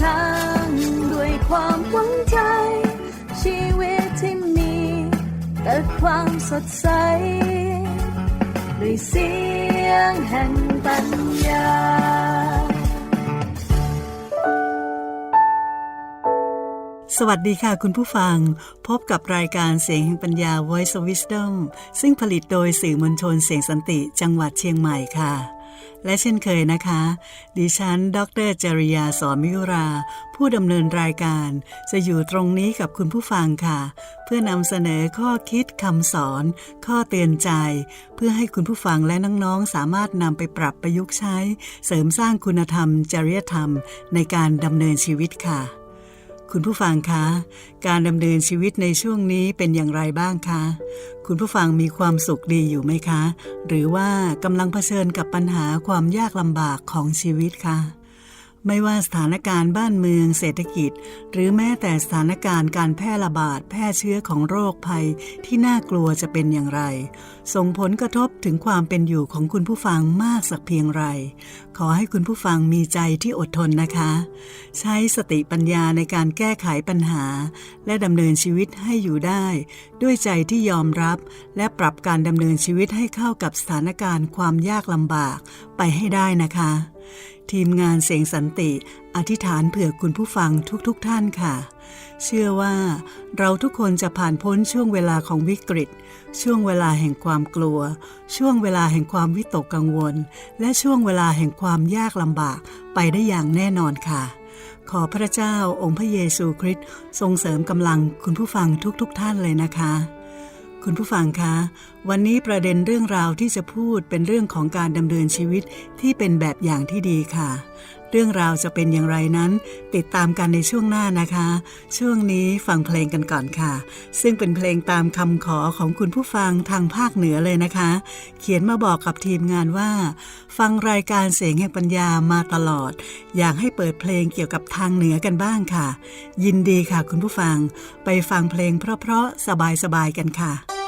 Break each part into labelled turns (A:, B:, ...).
A: ทางด้วยความหวังใจ ชีวิตที่มี แต่ความสดใสด้วยเสียงแห่งปัญญา
B: สวัสดีค่ะคุณผู้ฟัง พบกับรายการเสียงแห่งปัญญา Voice of Wisdom ซึ่งผลิตโดยสื่อมวลชนเสียงสันติจังหวัดเชียงใหม่ค่ะ และเช่นเคยนะคะ ดิฉัน ดรจริยาสอนมิวรา ผู้ดำเนินรายการ จะอยู่ตรงนี้กับคุณผู้ฟังค่ะ เพื่อนำเสนอข้อคิดคำสอน ข้อเตือนใจ เพื่อให้คุณผู้ฟังและน้องๆ สามารถนำไปปรับประยุกต์ใช้ เสริมสร้างคุณธรรม จริยธรรม ในการดำเนินชีวิตค่ะ คุณผู้ฟังคะ การดำเนินชีวิตในช่วงนี้เป็นอย่างไรบ้างคะ คุณผู้ฟังมีความสุขดีอยู่ไหมคะ หรือว่ากำลังเผชิญกับปัญหาความยากลำบากของชีวิตคะ ไม่ว่าสถานการณ์บ้านเมืองเศรษฐกิจ หรือแม้แต่สถานการณ์การแพร่ระบาดแพร่เชื้อของโรคภัยที่น่ากลัวจะเป็นอย่างไร ส่งผลกระทบถึงความเป็นอยู่ของคุณผู้ฟังมากสักเพียงไร ขอให้คุณผู้ฟังมีใจที่อดทนนะคะ ใช้สติปัญญาในการแก้ไขปัญหา และดำเนินชีวิตให้อยู่ได้ ด้วยใจที่ยอมรับ และปรับการดำเนินชีวิตให้เข้ากับสถานการณ์ความยากลำบากไปให้ได้นะคะ ทีมงานเสียงสันติอธิษฐานเผื่อคุณผู้ฟังทุกๆทท่านค่ะ เชื่อว่าเราทุกคนจะผ่านพ้นช่วงเวลาของวิกฤต ช่วงเวลาแห่งความกลัว ช่วงเวลาแห่งความวิตกกังวล และช่วงเวลาแห่งความยากลำบากไปได้อย่างแน่นอนค่ะ ขอพระเจ้าองค์พระเยซูคริสต์ทรงเสริมกำลังคุณผู้ฟังทุกๆทท่านเลยนะคะ คุณผู้ฟังคะ วันนี้ประเด็นเรื่องราวที่จะพูดเป็นเรื่องของการดำเนินชีวิตที่เป็นแบบอย่างที่ดีค่ะ เรื่องราวจะเป็นอย่างไรนั้น ติดตามกันในช่วงหน้านะคะ ช่วงนี้ฟังเพลงกันก่อนค่ะ ซึ่งเป็นเพลงตามคำขอของคุณผู้ฟังทางภาคเหนือเลยนะคะ เขียนมาบอกกับทีมงานว่า ฟังรายการเสียงแห่งปัญญามาตลอด อยากให้เปิดเพลงเกี่ยวกับทางเหนือกันบ้างค่ะ ยินดีค่ะคุณผู้ฟัง ไปฟังเพลงเพราะๆสบายๆกันค่ะ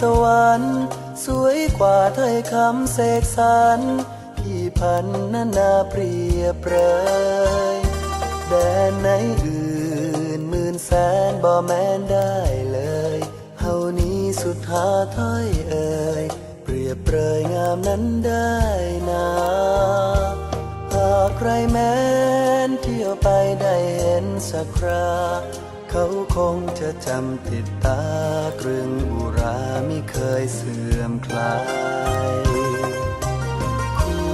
C: สวรรค์ สวยกว่าถ้อยคำเสกสรรพี่พันนานาเปรียบเปรยแดนไหนอื่นหมื่นแสนบ่แม้นได้เลย เฮานี้สุดหาถ้อยเอ่ยเปรียบเปรยงามนั้นได้นาหากใครแม้นเที่ยวไปได้เห็นสักคราเขา คงจะจำติดตาเรื่องอุราไม่เคยเสื่อมคลายคู่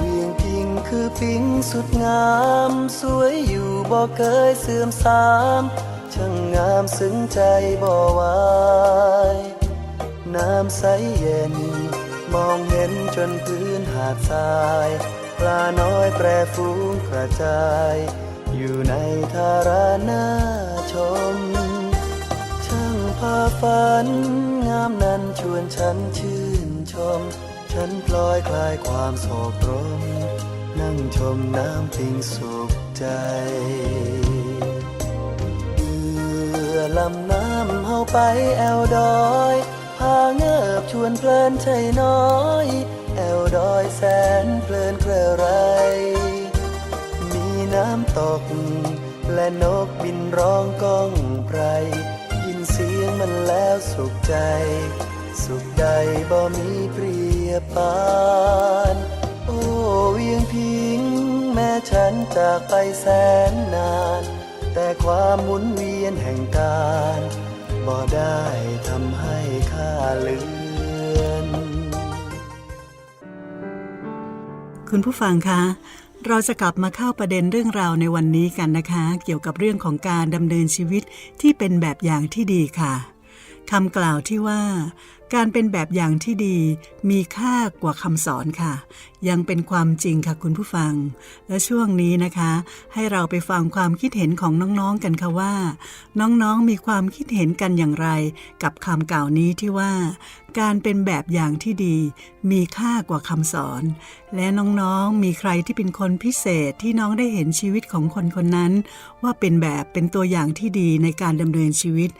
C: เวียงพิงคือปิงสุดงาม สวยอยู่บ่เคยเสื่อมสามช่างงามซึ้งใจบ่ไหวายน้ำใสเย็น มองเห็นจนพื้นหาดทราย ปลาน้อยแปรฟูงกระจาย อยู่ในทารานาชม ช่างพาฝัน งามนั้นชวนฉันชื่นชม ฉันพลอยคลายความโศกรม นั่งชมน้ำพิงสุขใจเรือลำน้ำเฮาไปแอวดอยพาเงิบชวนเพลินใช่น้อย แอวดอยแสนเพลินเพลอไร น้ำตก และนกบินร้องก้องไพรยินเสียงมันแล้วสุขใจ สุขใดบ่มีเปรียบปานโอ้เวียงพิง แม้ฉันจากไปแสนนาน แต่ความหมุนเวียนแห่งการบ่ได้ทำให้ข้าเลือน
B: คุณผู้ฟังคะ เราจะกลับมาเข้าประเด็นเรื่องราวในวันนี้กันนะคะ เกี่ยวกับเรื่องของการดำเนินชีวิตที่เป็นแบบอย่างที่ดีค่ะคำกล่าวที่ว่า การเป็นแบบอย่างที่ดีมีค่ากว่าคำสอนค่ะ ยังเป็นความจริงค่ะคุณผู้ฟัง และช่วงนี้นะคะ ให้เราไปฟังความคิดเห็นของน้องๆกันค่ะว่า น้องๆมีความคิดเห็นกันอย่างไร กับคำกล่าวนี้ที่ว่า การเป็นแบบอย่างที่ดี มีค่ากว่าคำสอน และน้องๆมีใครที่เป็นคนพิเศษที่น้องได้เห็นชีวิตของคนคนนั้น ว่าเป็นแบบเป็นตัวอย่างที่ดีในการดำเนินชีวิต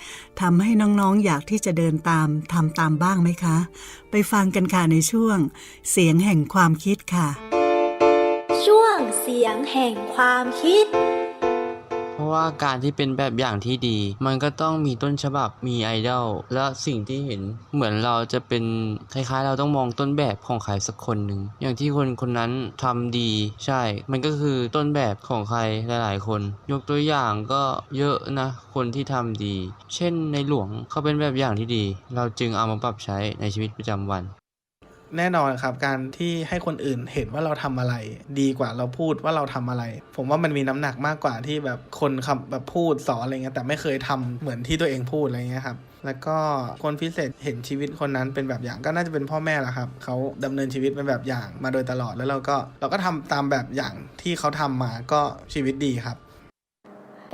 B: ทำให้น้องๆอยากที่จะเดินตามทำตามบ้างไหมคะ ไปฟังกันค่ะในช่วง เสียงแห่งความคิดค่ะ
D: ช่วงเสียงแห่งความคิด
E: เพราะว่าการที่เป็นแบบอย่างที่ดี มันก็ต้องมีต้นฉบับมีไอดอลและสิ่งที่เห็นเหมือนเราจะเป็นคล้ายๆ เราต้องมองต้นแบบของใครสักคนหนึ่งอย่างที่คนคนนั้นทำดีใช่ มันก็คือต้นแบบของใครหลายๆ คน ยกตัวอย่างก็เยอะนะคนที่ทำดี เช่นในหลวงเขาเป็นแบบอย่างที่ดี เราจึงเอามาปรับใช้ในชีวิตประจำวัน
F: แน่นอนครับ การที่ให้คนอื่นเห็นว่าเราทำอะไร ดีกว่าเราพูดว่าเราทำอะไร ผมว่ามันมีน้ำหนักมากกว่าที่แบบคนคแบบพูดสอนอะไรเงี้ยแต่ไม่เคยทำเหมือนที่ตัวเองพูดอะไรเงี้ยครับแล้วก็คนพิเศษเห็นชีวิตคนนั้นเป็นแบบอย่างก็น่าจะเป็นพ่อแม่แหละครับเขาดำเนินชีวิตเป็นแบบอย่างมาโดยตลอดแล้วเราก็เราก็ทำตามแบบอย่างที่เขาทำมาก็ชีวิตดีครับ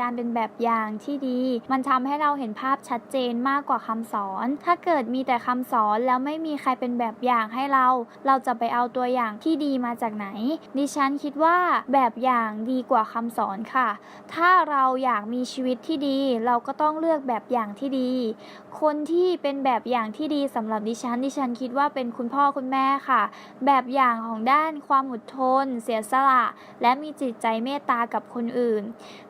G: การเป็นแบบอย่างที่ดี มันทำให้เราเห็นภาพชัดเจนมากกว่าคำสอน ถ้าเกิดมีแต่คำสอนแล้วไม่มีใครเป็นแบบอย่างให้เรา เราจะไปเอาตัวอย่างที่ดีมาจากไหน ดิฉันคิดว่าแบบอย่างดีกว่าคำสอนค่ะ ถ้าเราอยากมีชีวิตที่ดี เราก็ต้องเลือกแบบอย่างที่ดี คนที่เป็นแบบอย่างที่ดีสำหรับดิฉัน ดิฉันคิดว่าเป็นคุณพ่อคุณแม่ค่ะ แบบอย่างของด้านความอดทน เสียสละ และมีจิตใจเมตตากับคนอื่น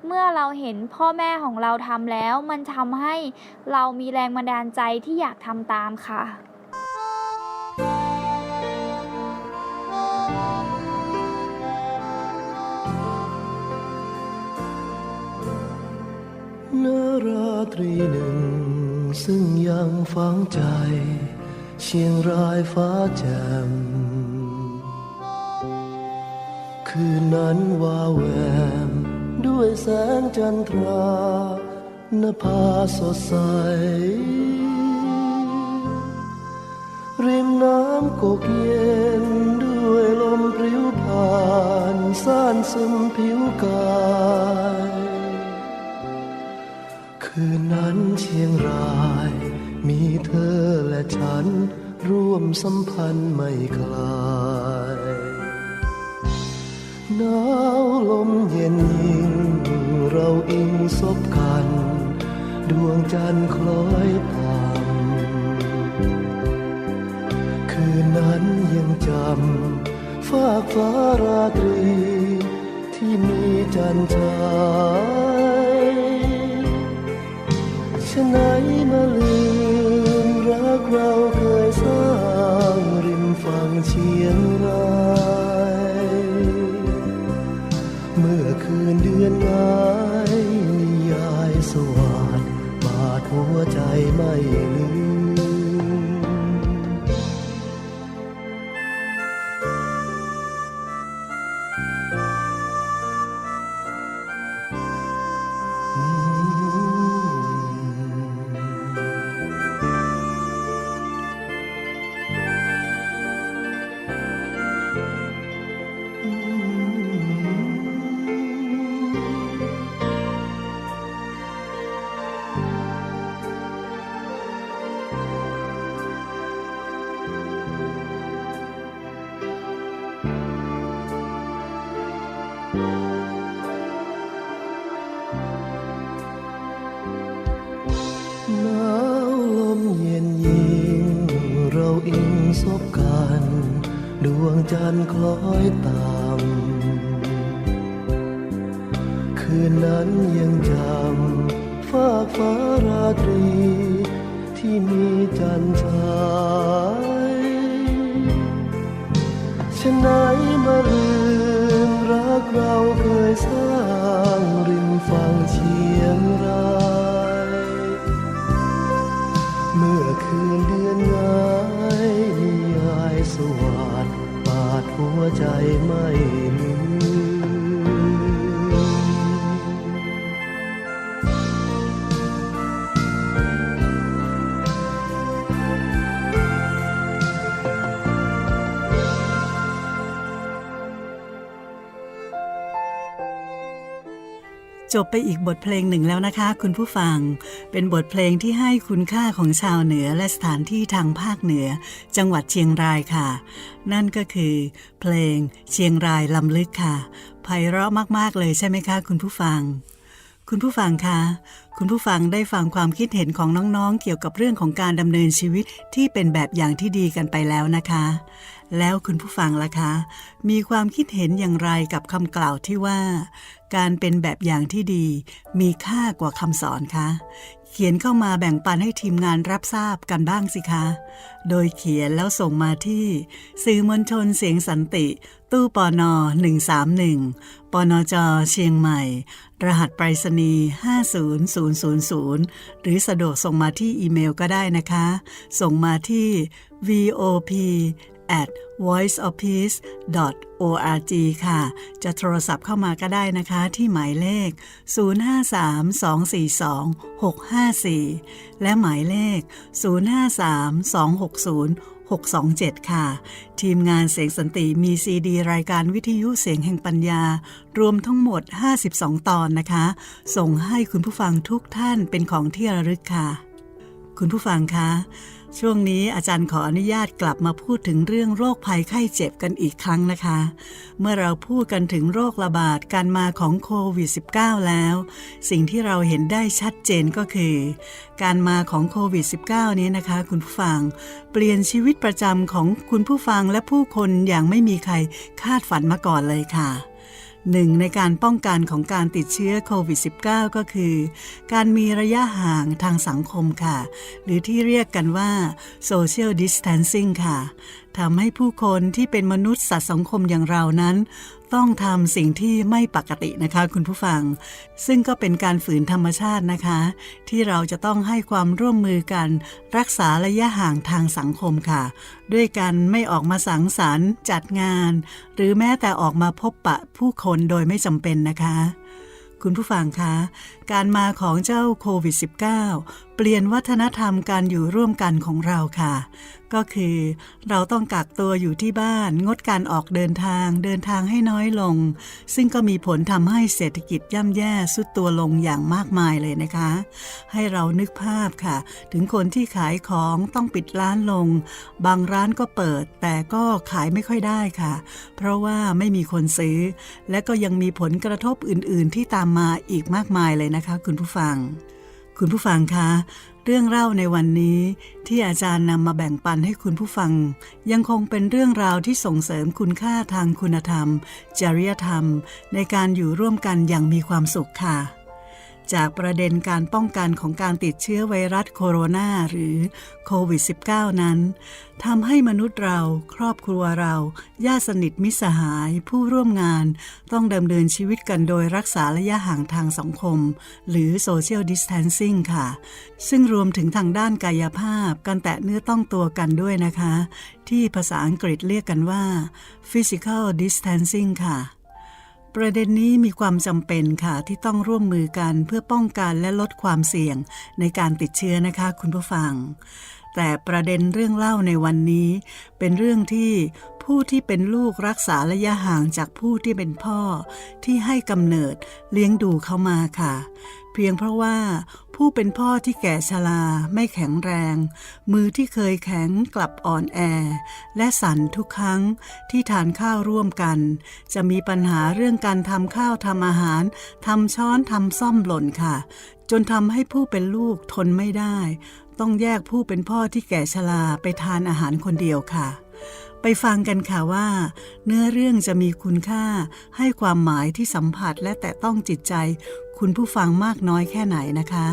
G: เมื่อเราเห็นพ่อแม่ของเราทำแล้ว มันทำให้เรามีแรงบันดาลใจที่อยากทำตามค่ะ
H: นราตรีหนึ่ง ซึ่งยังฝังใจ เชียงรายฟ้าแจ่มคืนนั้นว่าแวม ด้วยแสงจันทรานภาสดใส ริมน้ำกกเย็นด้วยลมพริ้วผ่านซ่านซึมผิวกาย คืนนั้นเชียงราย มีเธอและฉันร่วมสัมพันธ์ไม่คลาย หนาวลมเย็นยิ่งเราอิงศพกัน ดวงจันทร์คล้อยตามคืนนั้นยังจำฟากฟ้าราตรี ที่มีจันทรายฉะไหนมาลืมรักเราเคยสร้างริมฝั่งเชียง คืนเดือนงายนิยายสวาดบาดหัวใจไม่ลืม นั้นยังจำฟากฟ้าราตรี ที่มีจันทรายฉันไหนมาลืมรักเราเคยสร้าง จ
B: บไปอีกบทเพลงหนึ่งแล้วนะคะ คุณผู้ฟัง เป็นบทเพลงที่ให้คุณค่าของชาวเหนือและสถานที่ทางภาคเหนือ จังหวัดเชียงรายค่ะ นั่นก็คือ เพลงเชียงรายลำลึกค่ะไพเราะมากๆเลยใช่ไหมคะ คุณผู้ฟัง คุณผู้ฟังคะคุณผู้ฟังได้ฟังความคิดเห็นของน้องๆ เกี่ยวกับเรื่องของการดำเนินชีวิตที่เป็นแบบอย่างที่ดีกันไปแล้วนะคะ แล้วคุณผู้ฟังล่ะคะ มีความคิดเห็นอย่างไรกับคำกล่าวที่ว่า การเป็นแบบอย่างที่ดี มีค่ากว่าคำสอนคะ เขียนเข้ามาแบ่งปันให้ทีมงานรับทราบกันบ้างสิคะ โดยเขียนแล้วส่งมาที่ สื่อมวลชนเสียงสันติ ตู้ปอนอ131ปนจเชียงใหม่ รหัสไปรษณีย์50000 หรือสะดวกส่งมาที่อีเมลก็ได้นะคะ ส่งมาที่ vop at voiceofpeace.org ค่ะ จะโทรศัพท์เข้ามาก็ได้นะคะ ที่หมายเลข 053-242-654 และหมายเลข 053-260-627 ค่ะ ทีมงานเสียงสันติมีซีดี รายการวิทยุเสียงแห่งปัญญา รวมทั้งหมด 52 ตอนนะคะ ส่งให้คุณผู้ฟังทุกท่านเป็นของที่ระลึกค่ะ คุณผู้ฟังคะ ช่วงนี้อาจารย์ขออนุญาตกลับมาพูดถึงเรื่องโรคภัยไข้เจ็บกันอีกครั้งนะคะ เมื่อเราพูดกันถึงโรคระบาดการมาของโควิด -19 แล้ว สิ่งที่เราเห็นได้ชัดเจนก็คือ การมาของโควิด -19 นี้นะคะ คุณผู้ฟัง เปลี่ยนชีวิตประจำของคุณผู้ฟังและผู้คนอย่างไม่มีใครคาดฝันมาก่อนเลยค่ะ หนึ่งในการป้องกันของการติดเชื้อโควิด -19 ก็คือ การมีระยะห่างทางสังคมค่ะ หรือที่เรียกกันว่า social distancing ค่ะทำให้ผู้คนที่เป็นมนุษย์สัตว์สังคมอย่างเรานั้น ต้องทำสิ่งที่ไม่ปกตินะคะคุณผู้ฟัง ซึ่งก็เป็นการฝืนธรรมชาตินะคะ ที่เราจะต้องให้ความร่วมมือกัน รักษาระยะห่างทางสังคมค่ะ ด้วยกันไม่ออกมาสังสรรค์จัดงาน หรือแม้แต่ออกมาพบปะผู้คนโดยไม่จำเป็นนะคะคุณผู้ฟังคะ การมาของเจ้าโควิด -19 เปลี่ยนวัฒนธรรมการอยู่ร่วมกันของเราค่ะ ก็คือเราต้องกักตัวอยู่ที่บ้าน งดการออกเดินทาง เดินทางให้น้อยลง ซึ่งก็มีผลทำให้เศรษฐกิจย่ำแย่สุดตัวลงอย่างมากมายเลยนะคะ ให้เรานึกภาพค่ะ ถึงคนที่ขายของต้องปิดร้านลง บางร้านก็เปิด แต่ก็ขายไม่ค่อยได้ค่ะ เพราะว่าไม่มีคนซื้อ และก็ยังมีผลกระทบอื่น ๆ ที่ตามมาอีกมากมายเลยนะคะ คุณผู้ฟัง คุณผู้ฟังคะ เรื่องเล่าในวันนี้ที่อาจารย์นำมาแบ่งปันให้คุณผู้ฟัง ยังคงเป็นเรื่องราวที่ส่งเสริมคุณค่าทางคุณธรรม จริยธรรม ในการอยู่ร่วมกันอย่างมีความสุขค่ะ จากประเด็นการป้องกันของการติดเชื้อไวรัสโคโรนาหรือโควิด -19 นั้นทำให้มนุษย์เราครอบครัวเราญาติสนิทมิสหายผู้ร่วมงานต้องดำเนินชีวิตกันโดยรักษาระยะห่างทางสังคม หรือ Social Distancing ค่ะ ซึ่งรวมถึงทางด้านกายภาพ การแตะเนื้อต้องตัวกันด้วยนะคะ ที่ภาษาอังกฤษเรียกกันว่า Physical Distancing ค่ะ ประเด็นนี้มีความจำเป็นค่ะที่ต้องร่วมมือกันเพื่อป้องกันและลดความเสี่ยงในการติดเชื้อนะคะ คุณผู้ฟัง แต่ประเด็นเรื่องเล่าในวันนี้ เป็นเรื่องที่ผู้ที่เป็นลูกรักษาระยะห่างจากผู้ที่เป็นพ่อที่ให้กำเนิดเลี้ยงดูเขามาค่ะ เพียงเพราะว่า ผู้เป็นพ่อที่แก่ชราไม่แข็งแรง มือที่เคยแข็งกลับอ่อนแอ และสั่นทุกครั้งที่ทานข้าวร่วมกัน จะมีปัญหาเรื่องการทำข้าวทำอาหารทำช้อนทำซ่อมหล่นค่ะ จนทำให้ผู้เป็นลูกทนไม่ได้ ต้องแยกผู้เป็นพ่อที่แก่ชราไปทานอาหารคนเดียวค่ะ ไปฟังกันค่ะว่า เนื้อเรื่องจะมีคุณค่าให้ความหมายที่สัมผัสและแต่ต้องจิตใจ คุณผู้ฟังมากน้อยแค่ไหนนะคะ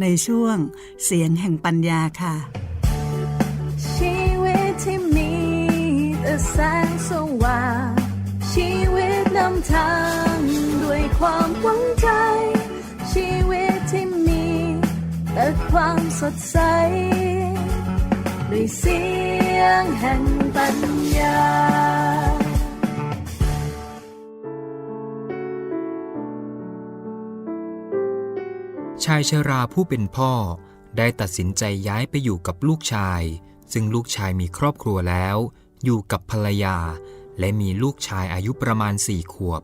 B: ในช่วงเสียงแห่งปัญญาค่ะ
A: ชีวิตที่มีแต่แสงสว่างชีวิตนำทางด้วยความหวังใจ ชีวิตที่มีแต่ความสดใส ด้วยเสียงแห่งปัญญา
I: ชายชราผู้เป็นพ่อได้ตัดสินใจย้ายไปอยู่กับลูกชาย ซึ่งลูกชายมีครอบครัวแล้ว อยู่กับภรรยา และมีลูกชายอายุประมาณสี่ขวบ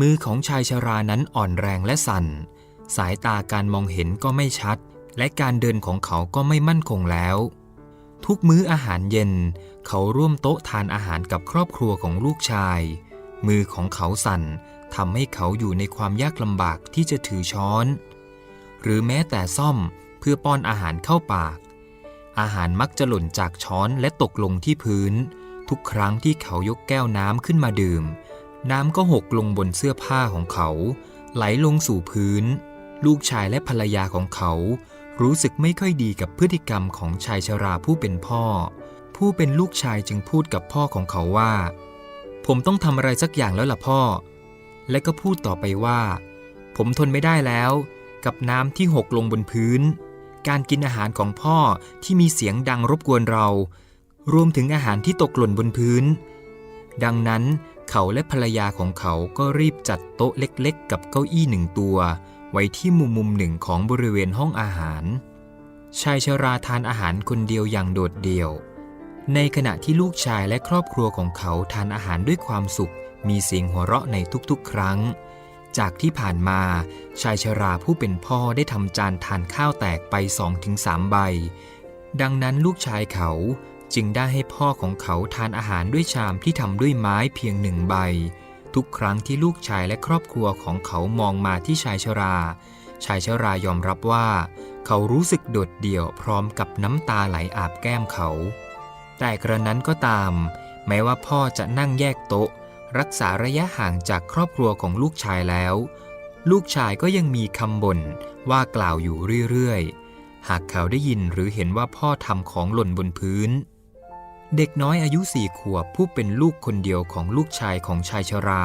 I: มือของชายชรานั้นอ่อนแรงและสั่น สายตาการมองเห็นก็ไม่ชัด และการเดินของเขาก็ไม่มั่นคงแล้ว ทุกมื้ออาหารเย็น เขาร่วมโต๊ะทานอาหารกับครอบครัวของลูกชาย มือของเขาสั่นทำให้เขาอยู่ในความยากลำบากที่จะถือช้อน หรือแม้แต่ซ่อมเพื่อป้อนอาหารเข้าปาก อาหารมักจะหล่นจากช้อนและตกลงที่พื้น ทุกครั้งที่เขายกแก้วน้ำขึ้นมาดื่ม น้ำก็หกลงบนเสื้อผ้าของเขา ไหลลงสู่พื้น ลูกชายและภรรยาของเขา รู้สึกไม่ค่อยดีกับพฤติกรรมของชายชราผู้เป็นพ่อ ผู้เป็นลูกชายจึงพูดกับพ่อของเขาว่า ผมต้องทำอะไรสักอย่างแล้วล่ะพ่อ และก็พูดต่อไปว่า ผมทนไม่ได้แล้ว กับน้ำที่หกลงบนพื้น การกินอาหารของพ่อที่มีเสียงดังรบกวนเรา รวมถึงอาหารที่ตกหล่นบนพื้น ดังนั้นเขาและภรรยาของเขาก็รีบจัดโต๊ะเล็กๆ กับเก้าอี้หนึ่งตัว ไว้ที่มุมมุมหนึ่งของบริเวณห้องอาหาร ชายชราทานอาหารคนเดียวอย่างโดดเดี่ยว ในขณะที่ลูกชายและครอบครัวของเขาทานอาหารด้วยความสุข มีเสียงหัวเราะในทุกๆ ครั้ง จากที่ผ่านมาชายชราผู้เป็นพ่อได้ทำจานทานข้าวแตกไปสองถึงสามใบ ดังนั้นลูกชายเขาจึงได้ให้พ่อของเขาทานอาหารด้วยชามที่ทำด้วยไม้เพียงหนึ่งใบ ทุกครั้งที่ลูกชายและครอบครัวของเขามองมาที่ชายชรา ชายชรายอมรับว่า เขารู้สึกโดดเดี่ยวพร้อมกับน้ำตาไหลอาบแก้มเขา แต่กระนั้นก็ตาม แม้ว่าพ่อจะนั่งแยกโต๊ะ รักษาระยะห่างจากครอบครัวของลูกชายแล้ว ลูกชายก็ยังมีคำบ่นว่ากล่าวอยู่เรื่อยๆ หากเขาได้ยินหรือเห็นว่าพ่อทำของหล่นบนพื้น เด็กน้อยอายุสี่ขวบผู้เป็นลูกคนเดียวของลูกชายของชายชรา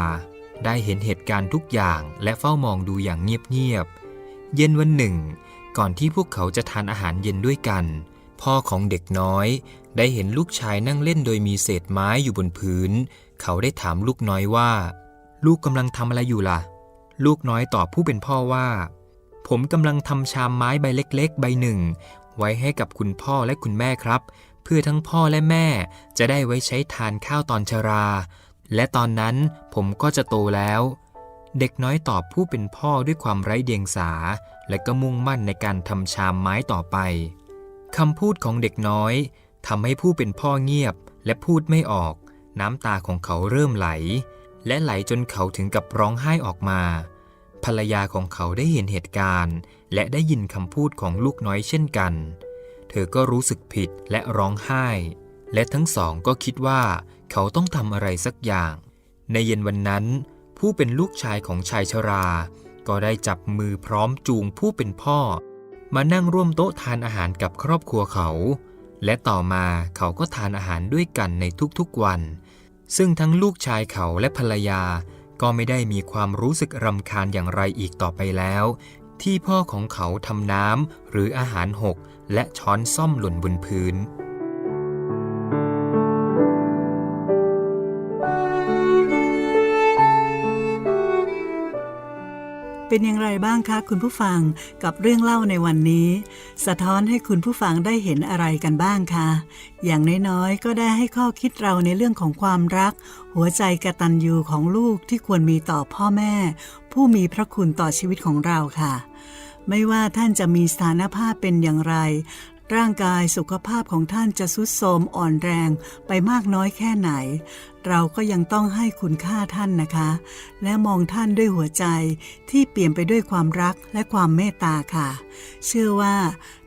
I: ได้เห็นเหตุการณ์ทุกอย่างและเฝ้ามองดูอย่างเงียบๆเย็นวันหนึ่ง ก่อนที่พวกเขาจะทานอาหารเย็นด้วยกัน พ่อของเด็กน้อยได้เห็นลูกชายนั่งเล่นโดยมีเศษไม้อยู่บนพื้น เขาได้ถามลูกน้อยว่า ลูกกำลังทำอะไรอยู่ล่ะ ลูกน้อยตอบผู้เป็นพ่อว่า ผมกำลังทำชามไม้ใบเล็ก ๆ ใบหนึ่ง ไว้ให้กับคุณพ่อและคุณแม่ครับ เพื่อทั้งพ่อและแม่จะได้ไว้ใช้ทานข้าวตอนชรา และตอนนั้นผมก็จะโตแล้ว เด็กน้อยตอบผู้เป็นพ่อด้วยความไร้เดียงสา และก็มุ่งมั่นในการทำชามไม้ต่อไปคำพูดของเด็กน้อยทำให้ผู้เป็นพ่อเงียบ และพูดไม่ออก น้ำตาของเขาเริ่มไหล และไหลจนเขาถึงกับร้องไห้ออกมา ภรรยาของเขาได้เห็นเหตุการณ์ และได้ยินคำพูดของลูกน้อยเช่นกัน เธอก็รู้สึกผิดและร้องไห้ และทั้งสองก็คิดว่า เขาต้องทำอะไรสักอย่าง ในเย็นวันนั้น ผู้เป็นลูกชายของชายชรา ก็ได้จับมือพร้อมจูงผู้เป็นพ่อ มานั่งร่วมโต๊ะทานอาหารกับครอบครัวเขา และต่อมาเขาก็ทานอาหารด้วยกันในทุกๆวัน ซึ่งทั้งลูกชายเขาและภรรยา ก็ไม่ได้มีความรู้สึกรำคาญอย่างไรอีกต่อไปแล้วที่พ่อของเขาทำน้ำหรืออาหารหก และช้อนซ่อมหล่นบนพื้น
B: เป็นอย่างไรบ้างคะคุณผู้ฟังกับเรื่องเล่าในวันนี้ สะท้อนให้คุณผู้ฟังได้เห็นอะไรกันบ้างคะอย่างน้อยๆก็ได้ให้ข้อคิดเราในเรื่องของความรัก หัวใจกระตัญญูของลูกที่ควรมีต่อพ่อแม่ ผู้มีพระคุณต่อชีวิตของเราค่ะ ไม่ว่าท่านจะมีสถานภาพเป็นอย่างไร ร่างกายสุขภาพของท่านจะสุดโทรมอ่อนแรงไปมากน้อยแค่ไหน เราก็ยังต้องให้คุณค่าท่านนะคะ และมองท่านด้วยหัวใจที่เปลี่ยนไปด้วยความรักและความเมตตาค่ะ เชื่อว่า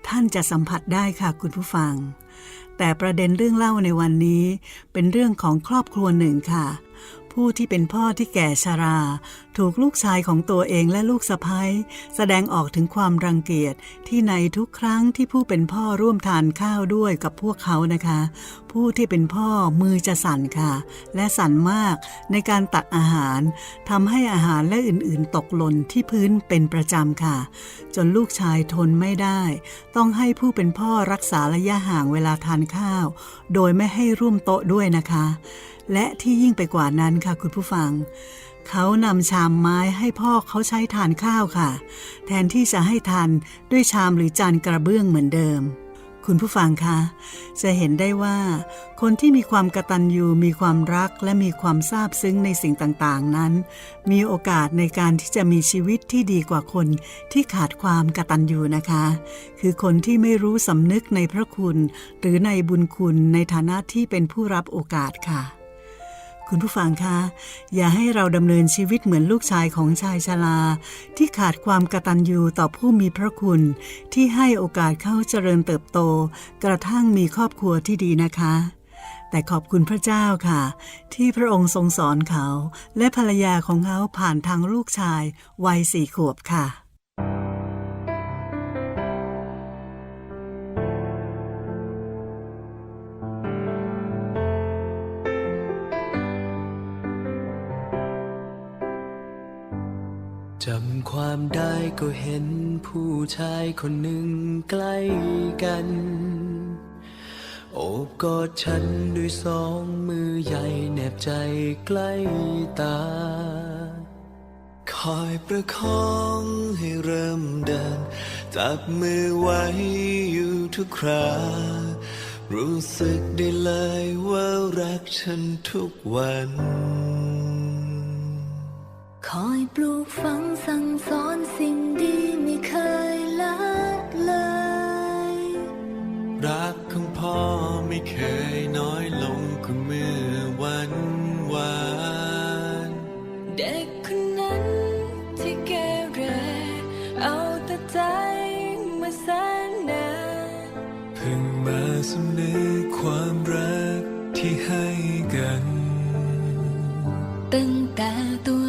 B: ท่านจะสัมผัสได้ค่ะคุณผู้ฟังแต่ประเด็นเรื่องเล่าในวันนี้ เป็นเรื่องของครอบครัวหนึ่งค่ะ ผู้ที่เป็นพ่อที่แก่ชรา ถูกลูกชายของตัวเองและลูกสะพ้ยแสดงออกถึงความรังเกียจที่ในทุกครั้งที่ผู้เป็นพ่อร่วมทานข้าวด้วยกับพวกเขานะคะ ผู้ที่เป็นพ่อมือจะสั่นค่ะ และสั่นมากในการตักอาหารทำให้อาหารและอื่นๆ ตกหล่นที่พื้นเป็นประจำค่ะ จนลูกชายทนไม่ได้ ต้องให้ผู้เป็นพ่อรักษาระยะห่างเวลาทานข้าว โดยไม่ให้ร่วมโต๊ะด้วยนะคะ และที่ยิ่งไปกว่านั้นค่ะคุณผู้ฟัง เขานำชามไม้ให้พ่อเขาใช้ทานข้าวค่ะ แทนที่จะให้ทานด้วยชามหรือจานกระเบื้องเหมือนเดิม คุณผู้ฟังคะ จะเห็นได้ว่า คนที่มีความกระตัญญูมีความรักและมีความซาบซึ้งในสิ่งต่างๆนั้น มีโอกาสในการที่จะมีชีวิตที่ดีกว่าคนที่ขาดความกระตัญญูนะคะ คือคนที่ไม่รู้สำนึกในพระคุณ หรือในบุญคุณในฐานะที่เป็นผู้รับโอกาสค่ะ คุณผู้ฟังคะ อย่าให้เราดำเนินชีวิตเหมือนลูกชายของชายชราที่ขาดความกตัญญูต่อผู้มีพระคุณ ที่ให้โอกาสเขาเจริญเติบโต กระทั่งมีครอบครัวที่ดีนะคะ แต่ขอบคุณพระเจ้าค่ะ ที่พระองค์ทรงสอนเขา และภรรยาของเขาผ่านทางลูกชายวัยสี่ขวบค่ะ
J: ก็เห็นผู้ชายคนหนึ่งใกล้กัน โอบกอดฉันด้วยสองมือใหญ่แนบใจใกล้ตา คอยประคองให้เริ่มเดิน จับมือไว้อยู่ทุกครารู้สึกได้เลยว่ารักฉันทุกวัน
K: คอยปลูกฝังสั่งสอนสิ่งดีไม่เคยละเลย
J: รักของพ่อไม่เคยน้อยลงกว่าเมื่อวันวาน
K: เด็กคนนั้นที่เกเรเอาแต่ใจมาแสนนาน
J: เพิ่งมาสำนึกความรักที่ให้กัน
K: ตั้งแต่ตัว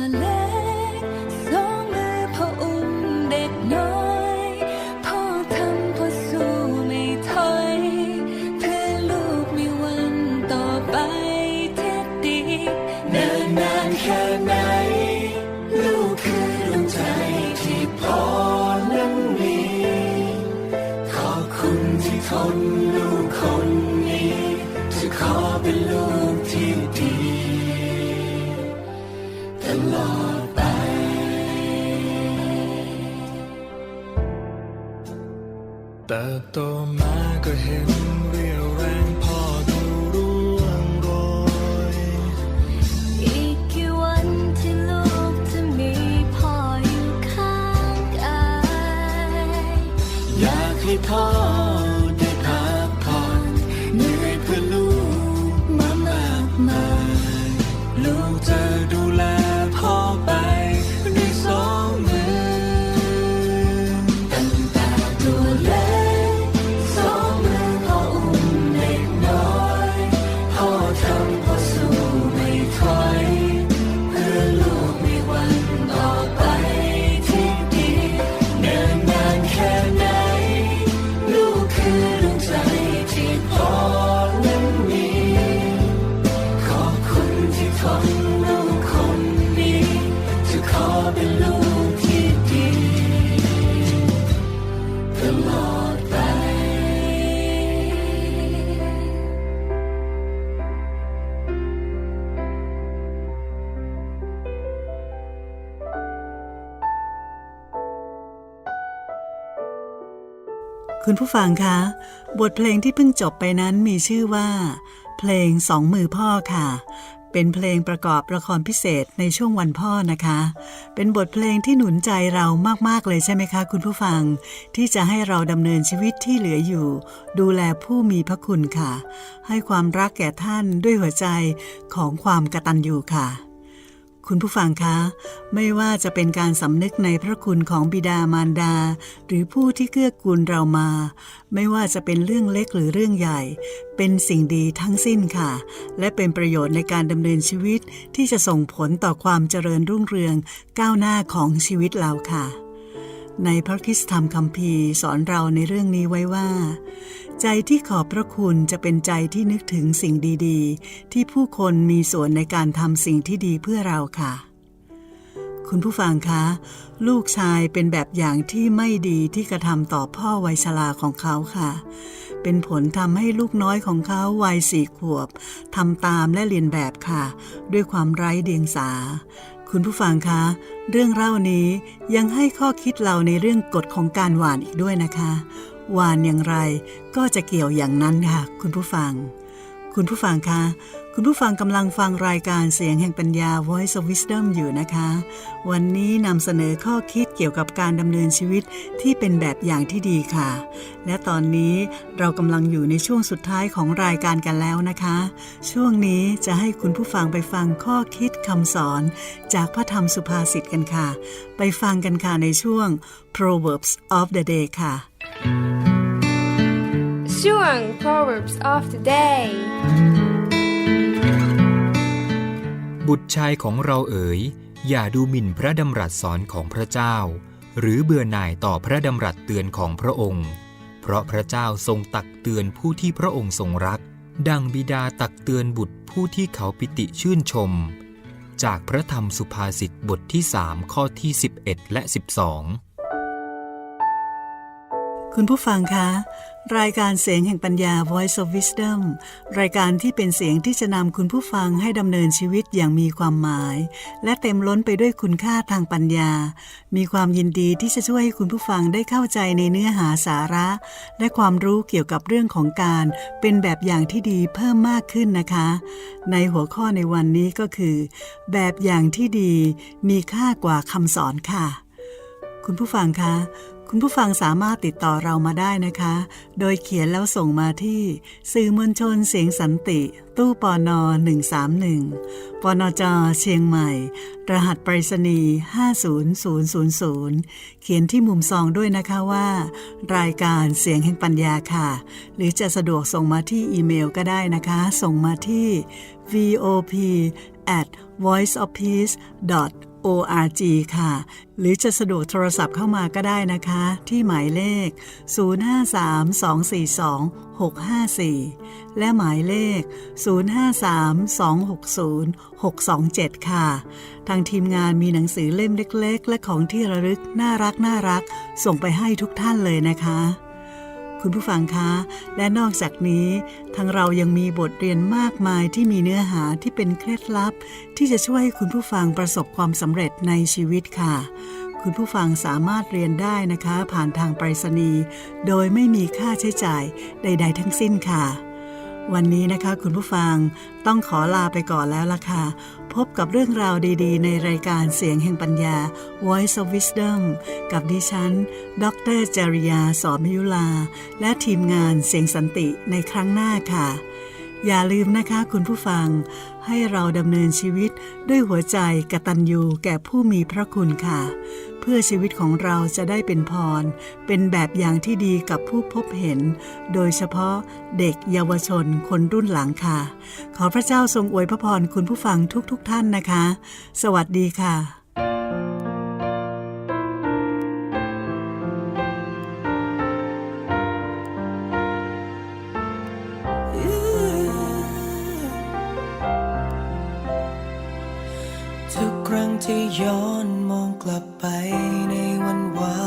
K: เติบ
J: โตมาก็เห็นเรียวแรงพ่อดูร่วงโรย
K: อีกกี่วันที่ลูกจะมีพ่ออยู่ข้างกาย
J: อยากให้พ่อ
K: คุณ
B: ผู้ฟังคะ บทเพลงที่เพิ่งจบไปนั้นมีชื่อว่า เพลงสองมือพ่อค่ะ เป็นเพลงประกอบละครพิเศษในช่วงวันพ่อนะคะ เป็นบทเพลงที่หนุนใจเรามาก ๆ เลยใช่ไหมคะ คุณผู้ฟัง ที่จะให้เราดำเนินชีวิตที่เหลืออยู่ ดูแลผู้มีพระคุณค่ะ ให้ความรักแก่ท่านด้วยหัวใจของความกระตัญญูค่ะ คุณผู้ฟังคะ ไม่ว่าจะเป็นการสำนึกในพระคุณของบิดามารดา หรือผู้ที่เกื้อกูลเรามา ไม่ว่าจะเป็นเรื่องเล็กหรือเรื่องใหญ่ เป็นสิ่งดีทั้งสิ้นค่ะ และเป็นประโยชน์ในการดำเนินชีวิตที่จะส่งผลต่อความเจริญรุ่งเรืองก้าวหน้าของชีวิตเราค่ะ ในพระคิสธรรมคัมภีร์สอนเราในเรื่องนี้ไว้ว่า ใจที่ขอบพระคุณจะเป็นใจที่นึกถึงสิ่งดีๆ ที่ผู้คนมีส่วนในการทำสิ่งที่ดีเพื่อเราค่ะ คุณผู้ฟังคะ ลูกชายเป็นแบบอย่างที่ไม่ดีที่กระทำต่อพ่อวัยชราของเขาค่ะ เป็นผลทำให้ลูกน้อยของเขาวัยสี่ขวบทำตามและเรียนแบบค่ะ ด้วยความไร้เดียงสาคุณผู้ฟังคะ เรื่องเล่านี้ยังให้ข้อคิดเราในเรื่องกฎของการหวานอีกด้วยนะคะ หวานอย่างไรก็จะเกี่ยวอย่างนั้นค่ะ คุณผู้ฟัง คุณผู้ฟังคะคุณผู้ฟังกำลังฟังรายการเสียงแห่งปัญญา Voice of Wisdom อยู่นะคะ วันนี้นำเสนอข้อคิดเกี่ยวกับการดำเนินชีวิตที่เป็นแบบอย่างที่ดีค่ะ และตอนนี้เรากำลังอยู่ในช่วงสุดท้ายของรายการกันแล้วนะคะ ช่วงนี้จะให้คุณผู้ฟังไปฟังข้อคิดคำสอน จากพระธรรมสุภาษิตกันค่ะ ไปฟังกันค่ะในช่วง Proverbs of the Day ค่ะ
L: ช่วง Proverbs of the Day
I: บุตรชายของเราเอ๋ย อย่าดูหมิ่นพระดำรัสสอนของพระเจ้า หรือเบื่อหน่ายต่อพระดำรัสเตือนของพระองค์ เพราะพระเจ้าทรงตักเตือนผู้ที่พระองค์ทรงรัก ดังบิดาตักเตือนบุตรผู้ที่เขาปิติชื่นชม จากพระธรรมสุภาษิตบทที่สามข้อที่ 11 และ 12
B: คุณผู้ฟังคะ รายการเสียงแห่งปัญญา Voice of Wisdom รายการที่เป็นเสียงที่จะนำคุณผู้ฟังให้ดำเนินชีวิตอย่างมีความหมาย และเต็มล้นไปด้วยคุณค่าทางปัญญา มีความยินดีที่จะช่วยให้คุณผู้ฟังได้เข้าใจในเนื้อหาสาระ และความรู้เกี่ยวกับเรื่องของการเป็นแบบอย่างที่ดีเพิ่มมากขึ้นนะคะ ในหัวข้อในวันนี้ก็คือ แบบอย่างที่ดีมีค่ากว่าคำสอนค่ะ คุณผู้ฟังคะ คุณผู้ฟังสามารถติดต่อเรามาได้นะคะ โดยเขียนแล้วส่งมาที่ สื่อมวลชนเสียงสันติ ตู้ปอนอ131ปอนจเชียงใหม่ รหัสไปรษณีย์50000 เขียนที่มุมซองด้วยนะคะว่า รายการเสียงแห่งปัญญาค่ะ หรือจะสะดวกส่งมาที่อีเมลก็ได้นะคะ ส่งมาที่ vop at voiceofpeace org ค่ะ หรือจะสะดวกโทรศัพท์เข้ามาก็ได้นะคะ ที่หมายเลข 053-242-654 และหมายเลข 053-260-627 ค่ะ ทางทีมงานมีหนังสือเล่มเล็ก ๆ และของที่ระลึกน่ารักน่ารักส่งไปให้ทุกท่านเลยนะคะ คุณผู้ฟังคะ และนอกจากนี้ทางเรายังมีบทเรียนมากมายที่มีเนื้อหาที่เป็นเคล็ดลับ ที่จะช่วยให้คุณผู้ฟังประสบความสำเร็จในชีวิตค่ะ คุณผู้ฟังสามารถเรียนได้นะคะ ผ่านทางไปรษณีย์โดยไม่มีค่าใช้จ่ายใด ๆ ทั้งสิ้นค่ะ วันนี้นะคะ คุณผู้ฟังต้องขอลาไปก่อนแล้วล่ะค่ะ พบกับเรื่องราวดีๆ ในรายการเสียงแห่งปัญญา Voice of Wisdom กับดิฉัน ดรจริยา สอนมยุลา และทีมงานเสียงสันติในครั้งหน้าค่ะ อย่าลืมนะคะคุณผู้ฟัง ให้เราดำเนินชีวิตด้วยหัวใจกตัญญูแก่ผู้มีพระคุณค่ะ พื่อชีวิตของเราจะได้เป็นพร เป็นแบบอย่างที่ดีกับผู้พบเห็น โดยเฉพาะเด็กเยาวชนคนรุ่นหลังค่ะ ขอพระเจ้าทรงอวยพระพรคุณผู้ฟังทุกๆทท่านนะคะ สวัสดีค่ะ
C: ทุกครั้งที่ย้อน กลับไปในวันวา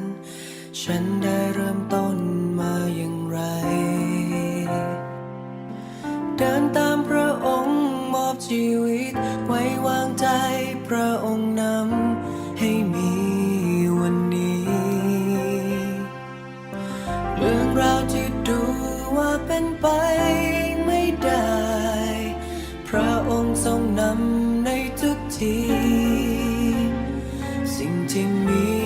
C: น ฉันได้ สิ่ง